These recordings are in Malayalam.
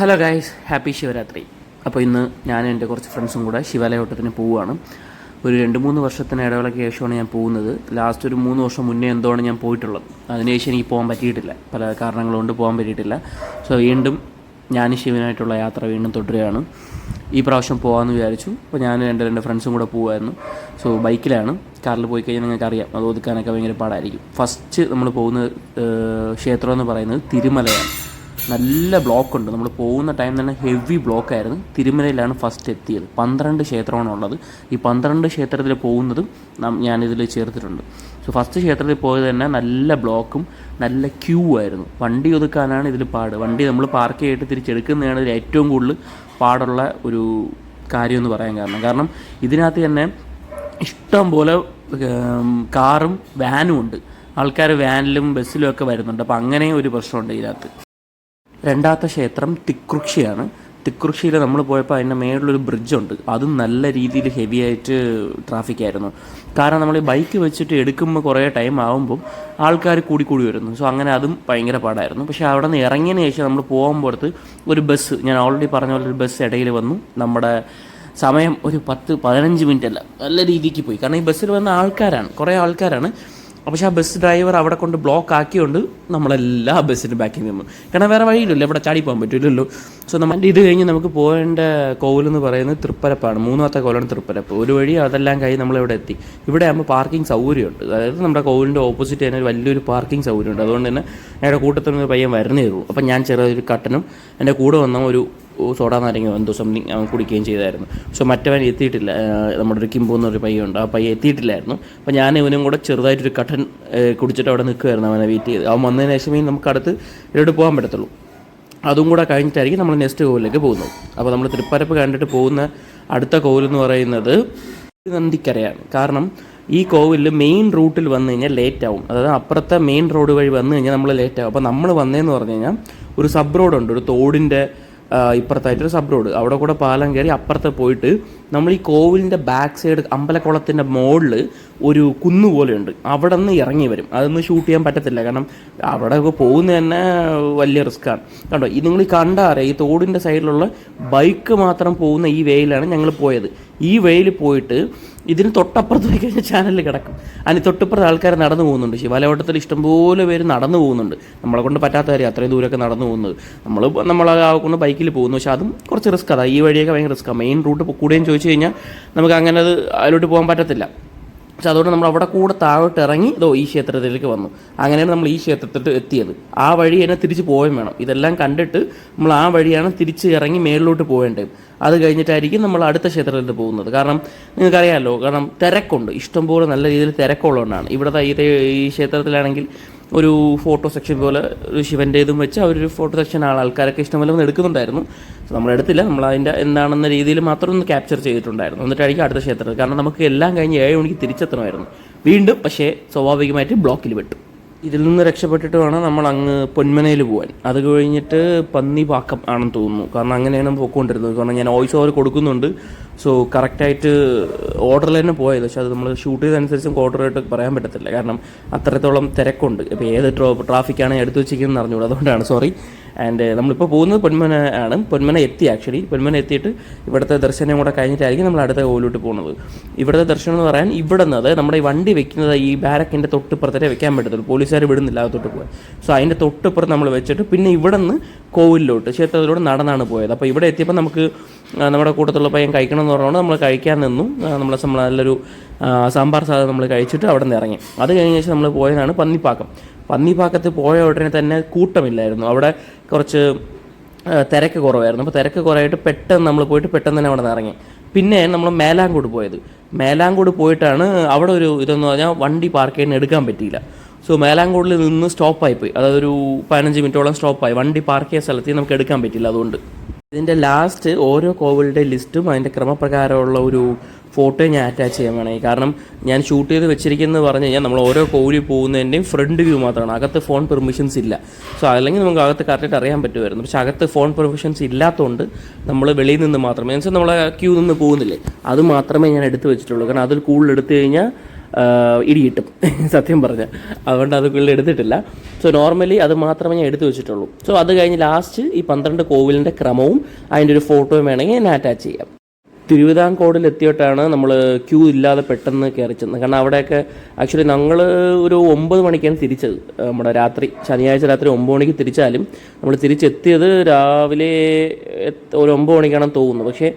ഹലോ ഗായ്സ് ഹാപ്പി ശിവരാത്രി അപ്പോൾ ഇന്ന് ഞാൻ എന്റെ കുറച്ച് ഫ്രണ്ട്സും കൂടെ ശിവാലയോട്ടത്തിന് പോവുകയാണ്. ഒരു രണ്ട് മൂന്ന് വർഷത്തിന് ഇടവേളയ്ക്ക് ശേഷമാണ് ഞാൻ പോകുന്നത്. ലാസ്റ്റ് ഒരു മൂന്ന് വർഷം മുന്നേ എന്തോണ് ഞാൻ പോയിട്ടുള്ളത്. അതിനുശേഷം എനിക്ക് പോകാൻ പറ്റിയിട്ടില്ല. പല കാരണങ്ങൾ കൊണ്ട് പോകാൻ പറ്റിയിട്ടില്ല. സോ വീണ്ടും ഞാൻ ശിവനായിട്ടുള്ള യാത്ര വീണ്ടും തുടരുകയാണ്. ഈ പ്രാവശ്യം പോകാമെന്ന് വിചാരിച്ചു. അപ്പോൾ ഞാൻ എന്റെ രണ്ട് ഫ്രണ്ട്സും കൂടെ പോകുമായിരുന്നു സോ ബൈക്കിലാണ്. കാറിൽ പോയി കഴിഞ്ഞാൽ നിങ്ങൾക്ക് അറിയാം അത് ഒതുക്കാനൊക്കെ ഭയങ്കര പാടായിരിക്കും. ഫസ്റ്റ് നമ്മൾ പോകുന്ന ക്ഷേത്രം എന്ന് പറയുന്നത് തിരുമലയാണ്. നല്ല ബ്ലോക്ക് ഉണ്ട്. നമ്മൾ പോകുന്ന ടൈം തന്നെ ഹെവി ബ്ലോക്ക് ആയിരുന്നു. തിരുമലയിലാണ് ഫസ്റ്റ് എത്തിയത്. പന്ത്രണ്ട് ക്ഷേത്രമാണ് ഉള്ളത്. ഈ പന്ത്രണ്ട് ക്ഷേത്രത്തിൽ പോകുന്നതും ഞാനിതിൽ ചേർത്തിട്ടുണ്ട്. സോ ഫസ്റ്റ് ക്ഷേത്രത്തിൽ പോയത് തന്നെ നല്ല ബ്ലോക്കും നല്ല ക്യൂ ആയിരുന്നു. വണ്ടി ഒതുക്കാനാണ് ഇതിൽ പാട്. വണ്ടി നമ്മൾ പാർക്ക് ചെയ്തിട്ട് തിരിച്ചെടുക്കുന്നതാണ് ഇതിൽ ഏറ്റവും കൂടുതൽ പാടുള്ള ഒരു കാര്യമെന്ന് പറയാൻ കാരണം. കാരണം ഇതിനകത്ത് തന്നെ ഇഷ്ടം പോലെ കാറും വാനും ഉണ്ട്. ആൾക്കാർ വാനിലും ബസ്സിലും ഒക്കെ വരുന്നുണ്ട്. അപ്പോൾ അങ്ങനെ ഒരു പ്രശ്നമുണ്ട് ഇതിനകത്ത്. രണ്ടാമത്തെ ക്ഷേത്രം തിക്രുക്ഷിയാണ്. തിക്രുക്ഷിയിൽ നമ്മൾ പോയപ്പോൾ അതിന്റെ മേളിലൊരു ബ്രിഡ്ജുണ്ട്. അതും നല്ല രീതിയിൽ ഹെവി ആയിട്ട് ട്രാഫിക് ആയിരുന്നു. കാരണം നമ്മൾ ബൈക്ക് വെച്ചിട്ട് എടുക്കുമ്പോൾ കുറേ ടൈം ആകുമ്പം ആൾക്കാർ കൂടി കൂടി വരുന്നു. സോ അങ്ങനെ അതും ഭയങ്കര പാടായിരുന്നു. പക്ഷേ അവിടെ നിന്ന് ഇറങ്ങിയതിന് ശേഷം നമ്മൾ പോകുമ്പോഴത്ത് ഒരു ബസ് ഞാൻ ഓൾറെഡി പറഞ്ഞ പോലെ ഒരു ബസ് ഇടയിൽ വന്നു. നമ്മുടെ സമയം ഒരു പത്ത് പതിനഞ്ച് മിനിറ്റ് അല്ല. നല്ല രീതിക്ക് പോയി. കാരണം ഈ ബസ്സിൽ വന്ന ആൾക്കാരാണ്. കുറേ ആൾക്കാരാണ്. പക്ഷെ ആ ബസ് ഡ്രൈവർ അവിടെ കൊണ്ട് ബ്ലോക്ക് ആക്കിയോണ്ട് നമ്മളെല്ലാ ബസ്സിന്റെ ബാക്കിൽ നിന്നു കാരണം വേറെ വഴിയില്ലല്ലോ ഇവിടെ ചാടി പോകാൻ പറ്റില്ലല്ലോ സോ നമ്മൾ ഇത് കഴിഞ്ഞ് നമുക്ക് പോകേണ്ട കോവിലെന്ന് പറയുന്നത് തൃപ്പരപ്പാണ്. മൂന്നാമത്തെ കോവിലാണ് തൃപ്പരപ്പ്. ഒരു വഴി അതെല്ലാം കഴിഞ്ഞ് നമ്മളിവിടെ എത്തി. ഇവിടെ ആകുമ്പോൾ പാർക്കിംഗ് സൗകര്യമുണ്ട്. അതായത് നമ്മുടെ കോവിലിന്റെ ഓപ്പോസിറ്റ് തന്നെ വലിയൊരു പാർക്കിംഗ് സൗകര്യമുണ്ട്. അതുകൊണ്ട് തന്നെ ഞങ്ങളുടെ കൂട്ടത്തിൽ നിന്ന് പയ്യൻ വരുന്നേ ഉള്ളൂ. അപ്പം ഞാൻ ചെറിയൊരു കട്ടനും എന്റെ കൂടെ വന്ന ഒരു സോഡ നാരങ്ങ എന്തോ സംതിങ് അവൻ കുടിക്കുകയും ചെയ്തായിരുന്നു. പക്ഷെ മറ്റവൻ എത്തിയിട്ടില്ല. നമ്മുടെ ഒരു കിംബു എന്നൊരു പയ്യുണ്ട് ആ പയ്യ എത്തിയിട്ടില്ലായിരുന്നു. അപ്പോൾ ഞാൻ ഇവനും കൂടെ ചെറുതായിട്ടൊരു കട്ടൻ കുടിച്ചിട്ട് അവിടെ നിൽക്കുമായിരുന്നു അവനെ വെയിറ്റ് ചെയ്ത്. അവൻ വന്നതിന് ശേഷമേ നമുക്ക് അടുത്ത് ഇവരോട് പോകാൻ പറ്റത്തുള്ളൂ. അതും കൂടെ കഴിഞ്ഞിട്ടായിരിക്കും നമ്മൾ നെക്സ്റ്റ് കോവിലേക്ക് പോകുന്നത്. അപ്പോൾ നമ്മൾ തൃപ്പരപ്പ് കണ്ടിട്ട് പോകുന്ന അടുത്ത കോവിലെന്ന് പറയുന്നത് നന്ദിക്കരയാണ്. കാരണം ഈ കോവിലിൽ മെയിൻ റൂട്ടിൽ വന്നു കഴിഞ്ഞാൽ ലേറ്റ് ആവും. അതായത് അപ്പുറത്തെ മെയിൻ റോഡ് വഴി വന്നു കഴിഞ്ഞാൽ നമ്മൾ ലേറ്റ് ആവും. അപ്പോൾ നമ്മൾ വന്നതെന്ന് പറഞ്ഞു കഴിഞ്ഞാൽ ഒരു സബ് റോഡുണ്ട് ഒരു തോടിന്റെ ഇപ്പുറത്തായിട്ടൊരു സബ് റോഡ് അവിടെ കൂടെ പാലം കയറി അപ്പുറത്ത് പോയിട്ട് നമ്മൾ ഈ കോവിലിന്റെ ബാക്ക് സൈഡ് അമ്പലക്കുളത്തിന്റെ മുകളിൽ ഒരു കുന്നു പോലെയുണ്ട്. അവിടെ നിന്ന് ഇറങ്ങി വരും. അതൊന്നും ഷൂട്ട് ചെയ്യാൻ പറ്റത്തില്ല. കാരണം അവിടെ പോകുന്നത് തന്നെ വലിയ റിസ്ക്കാണ് കണ്ടോ? ഈ നിങ്ങൾ ഈ കണ്ടാറേ ഈ തോടിന്റെ സൈഡിലുള്ള ബൈക്ക് മാത്രം പോകുന്ന ഈ വെയിലാണ് ഞങ്ങൾ പോയത്. ഈ വെയിൽ പോയിട്ട് ഇതിന് തൊട്ടപ്പുറത്ത് പോയി കഴിഞ്ഞാൽ ചാനലിൽ കിടക്കും. അതിന് തൊട്ടപ്പുറത്ത് ആൾക്കാർ നടന്നു പോകുന്നുണ്ട്. ശിവാലയോട്ടത്തിൽ ഇഷ്ടംപോലെ പേര് നടന്നു പോകുന്നുണ്ട്. നമ്മളെ കൊണ്ട് പറ്റാത്ത കാര്യം അത്രയും ദൂരമൊക്കെ നടന്നു പോകുന്നത്. നമ്മൾ നമ്മൾ കൊണ്ട് ബൈക്കിൽ പോകുന്നു. പക്ഷേ അതും കുറച്ച് റിസ്ക് അതാണ് ഈ വഴിയൊക്കെ ഭയങ്കര റിസ്ക്കാണ് മെയിൻ റൂട്ട് കൂടെയും ചോദിച്ചു കഴിഞ്ഞാൽ നമുക്ക് അങ്ങനെ അത് അതിലോട്ട് പോകാൻ പറ്റത്തില്ല. പക്ഷെ അതുകൊണ്ട് നമ്മൾ അവിടെ കൂടെ താഴോട്ട് ഇറങ്ങി ഇതോ ഈ ക്ഷേത്രത്തിലേക്ക് വന്നു. അങ്ങനെയാണ് നമ്മൾ ഈ ക്ഷേത്രത്തിൽ എത്തിയത്. ആ വഴി തന്നെ തിരിച്ച് പോവുകയും വേണം. ഇതെല്ലാം കണ്ടിട്ട് നമ്മൾ ആ വഴിയാണ് തിരിച്ച് ഇറങ്ങി മേളിലോട്ട് പോകേണ്ടത് അത് കഴിഞ്ഞിട്ടായിരിക്കും നമ്മൾ അടുത്ത ക്ഷേത്രത്തിൽ പോകുന്നത്. കാരണം നിങ്ങൾക്കറിയാമല്ലോ കാരണം തിരക്കുണ്ട്. ഇഷ്ടംപോലെ നല്ല രീതിയിൽ തിരക്കുള്ളതുകൊണ്ടാണ്. ഇവിടുത്തെ ഈ ഈ ക്ഷേത്രത്തിലാണെങ്കിൽ ഒരു ഫോട്ടോ സെക്ഷൻ പോലെ ഒരു ശിവന്റെ ഇതും വെച്ച് അവരൊരു ഫോട്ടോ സെക്ഷൻ ആണ് ആൾക്കാരൊക്കെ ഇഷ്ടംപോലെ ഒന്ന് എടുക്കുന്നുണ്ടായിരുന്നു. സോ നമ്മൾ എടുത്തില്ല. നമ്മൾ അതിന്റെ എന്താണെന്ന രീതിയിൽ മാത്രം ഒന്ന് ക്യാപ്ചർ ചെയ്തിട്ടുണ്ടായിരുന്നു. എന്നിട്ടായിരിക്കും അടുത്ത ക്ഷേത്രത്തിൽ കാരണം നമുക്ക് എല്ലാം കഴിഞ്ഞ് ഏഴ് മണിക്ക് തിരിച്ചെത്തണമായിരുന്നു. വീണ്ടും പക്ഷേ സ്വാഭാവികമായിട്ട് ബ്ലോക്കിൽ വിട്ടു. ഇതിൽ നിന്ന് രക്ഷപ്പെട്ടിട്ട് വേണം നമ്മൾ അങ്ങ് പൊന്മനയിൽ പോകാൻ അത് കഴിഞ്ഞിട്ട് പന്നി പാക്കം ആണെന്ന് തോന്നുന്നു. കാരണം അങ്ങനെയാണ് പോയിക്കൊണ്ടിരുന്നത്. കാരണം ഞാൻ വോയിസ് ഓവർ കൊടുക്കുന്നുണ്ട്. സോ കറക്റ്റായിട്ട് ഓർഡറിൽ തന്നെ പോയത്. പക്ഷെ അത് നമ്മൾ ഷൂട്ട് ചെയ്തതനുസരിച്ച് ഓർഡറായിട്ട് പറയാൻ പറ്റത്തില്ല. കാരണം അത്രത്തോളം തിരക്കുണ്ട്. ഇപ്പോൾ ഏത് ട്രോ ട്രാഫിക്കാണ് എടുത്തു വെച്ചിരിക്കുന്നത് അറിഞ്ഞൂടാ അതുകൊണ്ടാണ്. സോറി ആൻഡ് നമ്മളിപ്പോൾ പോകുന്നത് പൊന്മന ആണ്. പൊന്മന എത്തി ആക്ച്വലി പൊന്മന എത്തിയിട്ട് ഇവിടുത്തെ ദർശനം കൂടെ കഴിഞ്ഞിട്ടായിരിക്കും നമ്മൾ അടുത്ത ഓലോട്ട് പോകുന്നത്. ഇവിടുത്തെ ദർശനം എന്ന് പറയാൻ ഇവിടെ നിന്ന് നമ്മുടെ ഈ വണ്ടി വെക്കുന്നത് ഈ ബാരക്കിന്റെ തൊട്ടിപ്പുറത്തേ വെക്കാൻ പറ്റത്തുള്ളൂ. പോലീസുകാർ വിടുന്നില്ല അകത്തോട്ട് പോകാൻ സോ അതിന്റെ തൊട്ടിപ്പുറത്ത് നമ്മൾ വെച്ചിട്ട് പിന്നെ ഇവിടെ നിന്ന് കോവിലിലോട്ട് ക്ഷേത്രത്തിലൂടെ നടന്നാണ് പോയത്. അപ്പോൾ ഇവിടെ എത്തിയപ്പോൾ നമുക്ക് നമ്മുടെ കൂട്ടത്തുള്ള പയ്യൻ കഴിക്കണം എന്ന് പറഞ്ഞുകൊണ്ട് നമ്മൾ കഴിക്കാൻ നിന്നു. നമ്മളെ നമ്മൾ നല്ലൊരു സാമ്പാർ സാധനം നമ്മൾ കഴിച്ചിട്ട് അവിടെ നിന്ന് ഇറങ്ങി. അത് കഴിഞ്ഞ ശേഷം നമ്മൾ പോയതാണ് പന്നിപ്പാക്കം. പന്നിപ്പാക്കത്ത് പോയ ഉടനെ തന്നെ കൂട്ടമില്ലായിരുന്നു. അവിടെ കുറച്ച് തിരക്ക് കുറവായിരുന്നു. അപ്പോൾ തിരക്ക് കുറവായിട്ട് പെട്ടെന്ന് നമ്മൾ പോയിട്ട് പെട്ടെന്ന് തന്നെ അവിടെ നിന്ന് ഇറങ്ങി. പിന്നെ നമ്മൾ മേലാങ്കോട് പോയത്. മേലാങ്കോട് പോയിട്ടാണ് അവിടെ ഒരു ഇതെന്ന് പറഞ്ഞാൽ വണ്ടി പാർക്ക് ചെയ്യാൻ എടുക്കാൻ പറ്റിയില്ല. സോ മേലാങ്കോടിൽ നിന്ന് സ്റ്റോപ്പായിപ്പോയി അതായത് ഒരു പതിനഞ്ച് മിനിറ്റോളം സ്റ്റോപ്പായി. വണ്ടി പാർക്ക് ചെയ്യുന്ന സ്ഥലത്ത് നമുക്ക് എടുക്കാൻ പറ്റില്ല അതുകൊണ്ട്. ഇതിന്റെ ലാസ്റ്റ് ഓരോ കോവിലിന്റെ ലിസ്റ്റും അതിന്റെ ക്രമപ്രകാരമുള്ള ഒരു ഫോട്ടോ ഞാൻ അറ്റാച്ച് ചെയ്യാൻ വേണേ. കാരണം ഞാൻ ഷൂട്ട് ചെയ്ത് വെച്ചിരിക്കുന്നത് പറഞ്ഞു കഴിഞ്ഞാൽ നമ്മൾ ഓരോ കോവിലിൽ പോകുന്നതിന്റെയും ഫ്രണ്ട് വ്യൂ മാത്രമാണ്. അകത്ത് ഫോൺ പെർമിഷൻസ് ഇല്ല. സോ അല്ലെങ്കിൽ നമുക്ക് അകത്ത് കറക്റ്റായിട്ട് അറിയാൻ പറ്റുമായിരുന്നു. പക്ഷേ അകത്ത് ഫോൺ പെർമിഷൻസ് ഇല്ലാത്തതുകൊണ്ട് നമ്മൾ വെളിയിൽ നിന്ന് മാത്രമേ മീൻസ് നമ്മൾ ക്യൂ നിന്ന് പോകുന്നില്ലേ? അത് മാത്രമേ ഞാൻ എടുത്ത് വെച്ചിട്ടുള്ളൂ. കാരണം അതിൽ കൂടുതൽ എടുത്തു കഴിഞ്ഞാൽ ഇടി കിട്ടും സത്യം പറഞ്ഞ്. അതുകൊണ്ട് അത് പുള്ളി എടുത്തിട്ടില്ല. സോ നോർമലി അത് മാത്രമേ ഞാൻ എടുത്തു വെച്ചിട്ടുള്ളൂ. സോ അത് കഴിഞ്ഞ് ലാസ്റ്റ് ഈ പന്ത്രണ്ട് കോവിലിന്റെ ക്രമവും അതിന്റെ ഒരു ഫോട്ടോയും വേണമെങ്കിൽ ഞാൻ അറ്റാച്ച് ചെയ്യാം. തിരുവിതാംകോടിൽ എത്തിയിട്ടാണ് നമ്മൾ ക്യൂ ഇല്ലാതെ പെട്ടെന്ന് കയറി ചെന്നത്. കാരണം അവിടെയൊക്കെ ആക്ച്വലി ഞങ്ങൾ ഒരു ഒമ്പത് മണിക്കാണ് തിരിച്ചത്. നമ്മുടെ രാത്രി ശനിയാഴ്ച രാത്രി ഒമ്പത് മണിക്ക് തിരിച്ചാലും നമ്മൾ തിരിച്ചെത്തിയത് രാവിലെ ഒരു ഒമ്പത് മണിക്കാണെന്ന് തോന്നുന്നു. പക്ഷേ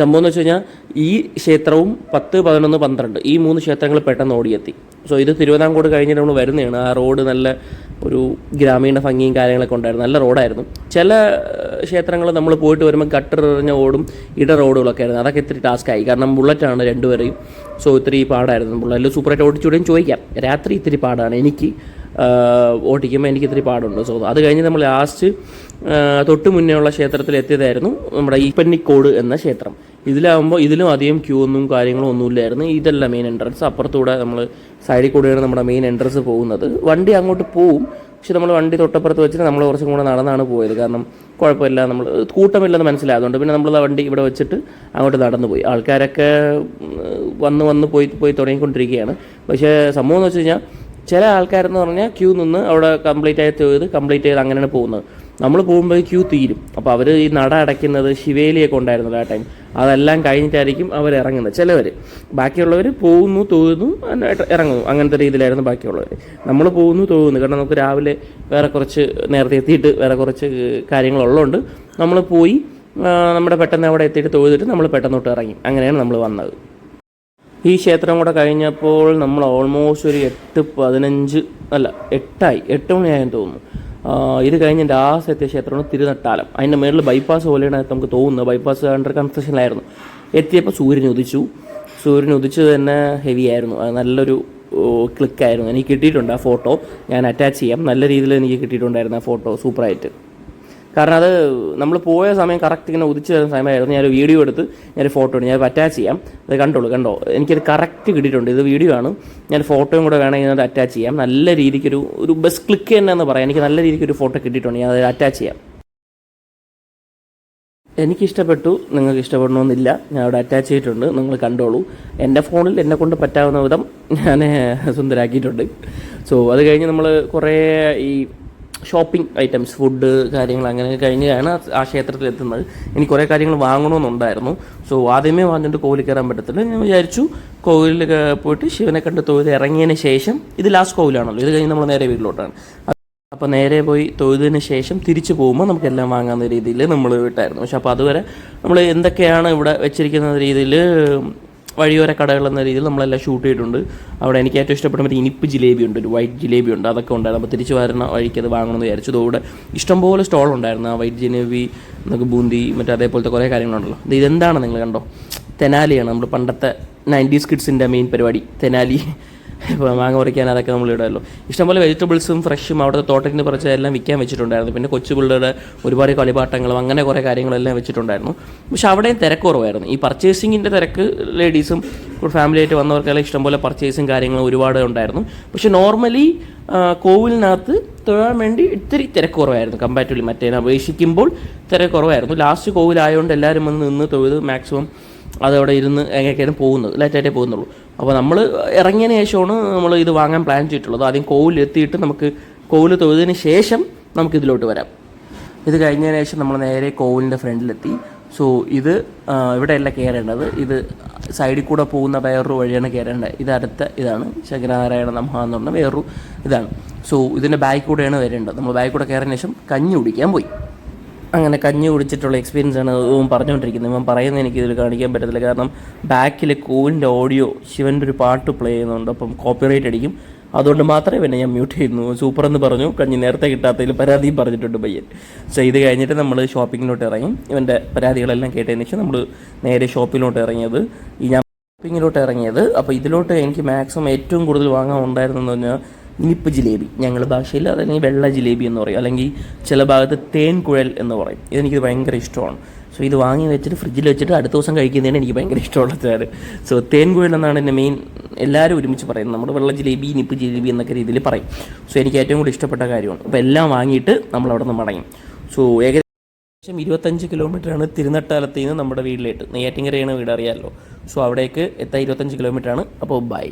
സംഭവം എന്ന് വെച്ച് കഴിഞ്ഞാൽ ഈ ക്ഷേത്രവും പത്ത് പതിനൊന്ന് പന്ത്രണ്ട് ഈ മൂന്ന് ക്ഷേത്രങ്ങൾ പെട്ടെന്ന് ഓടിയെത്തി. സോ ഇത് തിരുവിതാംകോട് കഴിഞ്ഞിട്ട് നമ്മൾ വരുന്നതാണ്. ആ റോഡ് നല്ല ഒരു ഗ്രാമീണ ഭംഗിയും കാര്യങ്ങളൊക്കെ ഉണ്ടായിരുന്നു. നല്ല റോഡായിരുന്നു. ചില ക്ഷേത്രങ്ങൾ നമ്മൾ പോയിട്ട് വരുമ്പോൾ ഗട്ടർ എറിഞ്ഞ ഓടും ഇട റോഡുകളൊക്കെ ആയിരുന്നു. അതൊക്കെ ഇത്തിരി ആയി. കാരണം ബുള്ളറ്റാണ് രണ്ടുപേരെയും. സോ ഇത്തിരി പാടായിരുന്നു ബുള്ളറ്റിൽ സൂപ്പറായിട്ട് ഓടിച്ചുകൂടെയും ചോദിക്കാം. രാത്രി ഇത്തിരി പാടാണ്. എനിക്ക് ഓടിക്കുമ്പോൾ എനിക്ക് ഇത്തിരി പാടുണ്ട്. സോ അത് കഴിഞ്ഞ് നമ്മൾ ലാസ്റ്റ് തൊട്ട് മുന്നേ ഉള്ള ക്ഷേത്രത്തിൽ എത്തിയതായിരുന്നു നമ്മുടെ ഈപ്പന്നിക്കോട് എന്ന ക്ഷേത്രം. ഇതിലാകുമ്പോൾ ഇതിലും അധികം ക്യൂ ഒന്നും കാര്യങ്ങളും ഒന്നുമില്ലായിരുന്നു. ഇതല്ല മെയിൻ എൻട്രൻസ് അപ്പുറത്തൂടെ നമ്മൾ സൈഡിൽ കൂടെയാണ് നമ്മുടെ മെയിൻ എൻട്രൻസ് പോകുന്നത്. വണ്ടി അങ്ങോട്ട് പോവും. പക്ഷെ നമ്മൾ വണ്ടി തൊട്ടപ്പുറത്ത് വെച്ചിട്ട് നമ്മൾ കുറച്ചും കൂടെ നടന്നാണ് പോയത്. കാരണം കുഴപ്പമില്ല നമ്മൾ കൂട്ടമില്ലെന്ന് മനസ്സിലായതുകൊണ്ട് പിന്നെ നമ്മൾ ആ വണ്ടി ഇവിടെ വെച്ചിട്ട് അങ്ങോട്ട് നടന്നു പോയി ആൾക്കാരൊക്കെ വന്ന് വന്ന് പോയി പോയി തുടങ്ങിക്കൊണ്ടിരിക്കുകയാണ്. പക്ഷേ സംഭവം എന്ന് വെച്ച് കഴിഞ്ഞാൽ ചില ആൾക്കാരെന്ന് പറഞ്ഞാൽ ക്യൂ നിന്ന് അവിടെ കംപ്ലീറ്റ് ആയി ചെയ്ത് കംപ്ലീറ്റ് ചെയ്ത് അങ്ങനെയാണ് പോകുന്നത്. നമ്മൾ പോകുമ്പോൾ ക്യൂ തീരും. അപ്പോൾ അവർ ഈ നട അടയ്ക്കുന്നത് ശിവേലിയൊക്കെ ഉണ്ടായിരുന്നത് ആ ടൈം അതെല്ലാം കഴിഞ്ഞിട്ടായിരിക്കും അവർ ഇറങ്ങുന്നത് ചിലവർ ബാക്കിയുള്ളവർ പോകുന്നു തോന്നുന്നു ഇറങ്ങുന്നു. അങ്ങനത്തെ രീതിയിലായിരുന്നു ബാക്കിയുള്ളവർ നമ്മൾ പോകുന്നു തോന്നുന്നു. കാരണം നമുക്ക് രാവിലെ വേറെ കുറച്ച് നേരത്തെ എത്തിയിട്ട് വേറെ കുറച്ച് കാര്യങ്ങളുള്ളതുകൊണ്ട് നമ്മൾ പോയി നമ്മുടെ പെട്ടെന്ന് അവിടെ എത്തിയിട്ട് തൊഴുതിട്ട് നമ്മൾ പെട്ടെന്നോട്ട് ഇറങ്ങി. അങ്ങനെയാണ് നമ്മൾ വന്നത്. ഈ ക്ഷേത്രം കൂടെ കഴിഞ്ഞപ്പോൾ നമ്മൾ ഓൾമോസ്റ്റ് ഒരു എട്ട് പതിനഞ്ച് അല്ല എട്ടായി. എട്ട് മണിയായെന്ന് തോന്നുന്നു. ഇത് കഴിഞ്ഞ് ലാസ്റ്റ് എത്തിയ ക്ഷേത്രമാണ് തിരുനട്ടാലം. അതിന്റെ മേളിൽ ബൈപ്പാസ് പോലെയാണ് നമുക്ക് തോന്നുന്നത്. ബൈപ്പാസ് അണ്ടർ കൺസ്ട്രക്ഷനിലായിരുന്നു എത്തിയപ്പോൾ സൂര്യൻ ഉദിച്ചു. സൂര്യൻ ഉദിച്ചു തന്നെ ഹെവി ആയിരുന്നു. നല്ലൊരു ക്ലിക്കായിരുന്നു എനിക്ക് കിട്ടിയിട്ടുണ്ട് ആ ഫോട്ടോ ഞാൻ അറ്റാച്ച് ചെയ്യാം. നല്ല രീതിയിൽ എനിക്ക് കിട്ടിയിട്ടുണ്ടായിരുന്നു ആ ഫോട്ടോ സൂപ്പറായിട്ട് കാരണം അത് നമ്മൾ പോയ സമയം കറക്റ്റ് ഇങ്ങനെ ഉദിച്ചു വരുന്ന സമയമായിരുന്നു. ഞാനൊരു വീഡിയോ എടുത്ത് ഞാൻ ഫോട്ടോ എടുത്ത്. ഞാൻ അറ്റാച്ച് ചെയ്യാം. അത് കണ്ടോളൂ കണ്ടോ? എനിക്കത് കറക്റ്റ് കിട്ടിയിട്ടുണ്ട്. ഇത് വീഡിയോ ആണ്. ഞാൻ ഫോട്ടോയും കൂടെ വേണമെങ്കിൽ ഇതിനകത്ത് അറ്റാച്ച് ചെയ്യാം. നല്ല രീതിക്കൊരു ഒരു ബസ് ക്ലിക്ക് തന്നെ എന്ന് പറയാം. എനിക്ക് നല്ല രീതിക്ക് ഒരു ഫോട്ടോ കിട്ടിയിട്ടുണ്ട്. ഞാൻ അത് അറ്റാച്ച് ചെയ്യാം. എനിക്കിഷ്ടപ്പെട്ടു. നിങ്ങൾക്ക് ഇഷ്ടപ്പെടണമെന്നില്ല ഞാൻ അവിടെ അറ്റാച്ച് ചെയ്തിട്ടുണ്ട്. നിങ്ങൾ കണ്ടോളൂ. എന്റെ ഫോണിൽ എന്നെ കൊണ്ട് പറ്റാവുന്ന വിധം ഞാൻ സുന്ദരാക്കിയിട്ടുണ്ട്. സോ അത് കഴിഞ്ഞ് നമ്മൾ കുറേ ഈ ഷോപ്പിംഗ് ഐറ്റംസ് ഫുഡ് കാര്യങ്ങൾ അങ്ങനെ കഴിഞ്ഞാണ് ആ ക്ഷേത്രത്തിൽ എത്തുന്നത് എനിക്ക് കുറേ കാര്യങ്ങൾ വാങ്ങണമെന്നുണ്ടായിരുന്നു. സോ ആദ്യമേ വാങ്ങിയിട്ട് കോവിൽ കയറാൻ പറ്റത്തില്ല. ഞാൻ വിചാരിച്ചു കോവിലിൽ പോയിട്ട് ശിവനെ കണ്ട് തൊഴുത് ഇറങ്ങിയതിന് ശേഷം ഇത് ലാസ്റ്റ് കോവിലാണല്ലോ. ഇത് കഴിഞ്ഞ് നമ്മൾ നേരെ വീട്ടിലോട്ടാണ്. അപ്പോൾ നേരെ പോയി തൊഴുതിന് ശേഷം തിരിച്ചു പോകുമ്പോൾ നമുക്കെല്ലാം വാങ്ങാവുന്ന രീതിയിൽ നമ്മൾ വിട്ടായിരുന്നു. പക്ഷെ അപ്പോൾ അതുവരെ നമ്മൾ എന്തൊക്കെയാണ് ഇവിടെ വെച്ചിരിക്കുന്ന രീതിയിൽ വഴിയോര കടകൾ എന്ന രീതിയിൽ നമ്മളെല്ലാം ഷൂട്ട് ചെയ്തിട്ടുണ്ട്. അവിടെ എനിക്ക് ഏറ്റവും ഇഷ്ടപ്പെട്ട മറ്റേ ഇനിപ്പ് ജിലേബി ഉണ്ട് ഒരു വൈറ്റ് ജിലേബി ഉണ്ട്. അതൊക്കെ ഉണ്ടായിരുന്നു. അപ്പോൾ തിരിച്ചു വരുന്ന വഴിക്ക് അത് വാങ്ങണമെന്ന് വിചാരിച്ചു. അതോടെ ഇഷ്ടംപോലെ സ്റ്റോൾ ഉണ്ടായിരുന്നു. ആ വൈറ്റ് ജിലേബി നമുക്ക് ബൂന്തി മറ്റേ അതേപോലത്തെ കുറേ കാര്യങ്ങളുണ്ടല്ലോ. ഇത് ഇതെന്താണ് നിങ്ങൾ കണ്ടോ? തെനാലിയാണ്. നമ്മൾ പണ്ടത്തെ നയന്റീസ് കിഡ്സിന്റെ മെയിൻ പരിപാടി. തെനാലി. മാങ്ങ പറിക്കാൻ അതൊക്കെ നമ്മൾ ഇടാമല്ലോ. ഇഷ്ടംപോലെ വെജിറ്റബിൾസും ഫ്രഷും അവിടുത്തെ തോട്ടത്തിൽ നിന്ന് പറിച്ച എല്ലാം വിൽക്കാൻ വെച്ചിട്ടുണ്ടായിരുന്നു. പിന്നെ കൊച്ചു പിള്ളേരുടെ ഒരുപാട് കളിപ്പാട്ടങ്ങളും അങ്ങനെ കുറേ കാര്യങ്ങളെല്ലാം വെച്ചിട്ടുണ്ടായിരുന്നു. പക്ഷെ അവിടെയും തിരക്ക് കുറവായിരുന്നു. ഈ പർച്ചേസിങ്ങിന്റെ തിരക്ക് ലേഡീസും ഫാമിലി ആയിട്ട് വന്നവർക്കെല്ലാം ഇഷ്ടംപോലെ പർച്ചേസും കാര്യങ്ങളും ഒരുപാട് ഉണ്ടായിരുന്നു. പക്ഷെ നോർമലി കോവിലിനകത്ത് തൊഴാൻ വേണ്ടി ഇത്തിരി തിരക്ക് കുറവായിരുന്നു കമ്പാരിറ്റീവ്ലി മറ്റേനെ അപേക്ഷിക്കുമ്പോൾ തിരക്ക് കുറവായിരുന്നു. ലാസ്റ്റ് കോവിലായതുകൊണ്ട് എല്ലാവരും വന്ന് നിന്ന് തൊഴുത് മാക്സിമം അതവിടെ ഇരുന്ന് എങ്ങനെയൊക്കെയാണ് പോകുന്നത് ലേറ്റായിട്ടേ പോകുന്നുള്ളൂ. അപ്പോൾ നമ്മൾ ഇറങ്ങിയതിന് ശേഷമാണ് നമ്മൾ ഇത് വാങ്ങാൻ പ്ലാൻ ചെയ്തിട്ടുള്ളത്. ആദ്യം കോവിൽ എത്തിയിട്ട് നമുക്ക് കോവിൽ തൊഴുതിന് ശേഷം നമുക്ക് ഇതിലോട്ട് വരാം. ഇത് കഴിഞ്ഞതിന് ശേഷം നമ്മൾ നേരെ കോവിലിന്റെ ഫ്രണ്ടിലെത്തി. സോ ഇത് ഇവിടെയല്ല കയറേണ്ടത് ഇത് സൈഡിൽ കൂടെ പോകുന്ന വേറൊരു വഴിയാണ് കയറേണ്ടത് ഇത് അടുത്ത ഇതാണ്. ശങ്കരനാരായണ നമഹ എന്ന് പറഞ്ഞ വേറൊരു ഇതാണ്. സോ ഇതിന്റെ ബാക്ക് കൂടെയാണ് വരേണ്ടത്. നമ്മൾ ബാക്ക് കൂടെ കയറിയതിന് ശേഷം കഞ്ഞി കുടിക്കാൻ പോയി. അങ്ങനെ കഞ്ഞി കുടിച്ചിട്ടുള്ള എക്സ്പീരിയൻസ് ആണ് ഇവൻ പറഞ്ഞുകൊണ്ടിരിക്കുന്നത്. ഇവൻ പറയുന്നത് എനിക്ക് ഇതിൽ കാണിക്കാൻ പറ്റത്തില്ല. കാരണം ബാക്കിൽ കോവിന്റെ ഓഡിയോ ശിവന്റെ ഒരു പാട്ട് പ്ലേ ചെയ്യുന്നുണ്ട്. അപ്പം കോപ്പിറൈറ്റ് അടിക്കും. അതുകൊണ്ട് മാത്രമേ പിന്നെ ഞാൻ മ്യൂട്ട് ചെയ്യുന്നു. സൂപ്പർ എന്ന് പറഞ്ഞു. കഞ്ഞി നേരത്തെ കിട്ടാത്തതിൽ പരാതിയും പറഞ്ഞിട്ടുണ്ട് പയ്യൻ. സോ ഇത് കഴിഞ്ഞിട്ട് നമ്മൾ ഷോപ്പിങ്ങിലോട്ട് ഇറങ്ങി. ഇവന്റെ പരാതികളെല്ലാം കേട്ടതിന് ശേഷം നമ്മൾ നേരെ ഷോപ്പിലോട്ട് ഇറങ്ങിയത്. ഈ ഞാൻ ഷോപ്പിങ്ങിലോട്ട് ഇറങ്ങിയത്. അപ്പോൾ ഇതിലോട്ട് എനിക്ക് മാക്സിമം ഏറ്റവും കൂടുതൽ വാങ്ങാൻ ഉണ്ടായിരുന്നെന്ന് പറഞ്ഞാൽ ഇനിപ്പ് ജിലേബി. ഞങ്ങളുടെ ഭാഷയിൽ അതല്ലെങ്കിൽ വെള്ള ജിലേബി എന്ന് പറയും. അല്ലെങ്കിൽ ചില ഭാഗത്ത് തേൻ കുഴൽ എന്ന് പറയും. ഇതെനിക്ക് ഭയങ്കര ഇഷ്ടമാണ്. സോ ഇത് വാങ്ങി വെച്ചിട്ട് ഫ്രിഡ്ജിൽ വെച്ചിട്ട് അടുത്ത ദിവസം കഴിക്കുന്നതിന് എനിക്ക് ഭയങ്കര ഇഷ്ടമുള്ള ചാറ് സോ തേൻ കുഴൽ എന്നാണ് എന്റെ മെയിൻ എല്ലാവരും ഒരുമിച്ച് പറയുന്നത്. നമ്മുടെ വെള്ള ജിലേബി ഇനിപ്പ് ജിലേബി എന്നൊക്കെ രീതിയിൽ പറയും. സോ എനിക്ക് ഏറ്റവും കൂടുതൽ ഇഷ്ടപ്പെട്ട കാര്യമാണ്. അപ്പോൾ എല്ലാം വാങ്ങിയിട്ട് നമ്മൾ അവിടെ നിന്ന് മടങ്ങി. സോ ഏകദേശം ഏകദേശം ഇരുപത്തഞ്ച് കിലോമീറ്ററാണ് തിരുനട്ടാലത്ത് നിന്ന് നമ്മുടെ വീട്ടിലേക്ക്. നെയ്യാറ്റിങ്കരയാണ് വീട് അറിയാമല്ലോ സോ അവിടേക്ക് എത്താൻ ഇരുപത്തഞ്ച് കിലോമീറ്ററാണ് അപ്പോൾ ബൈ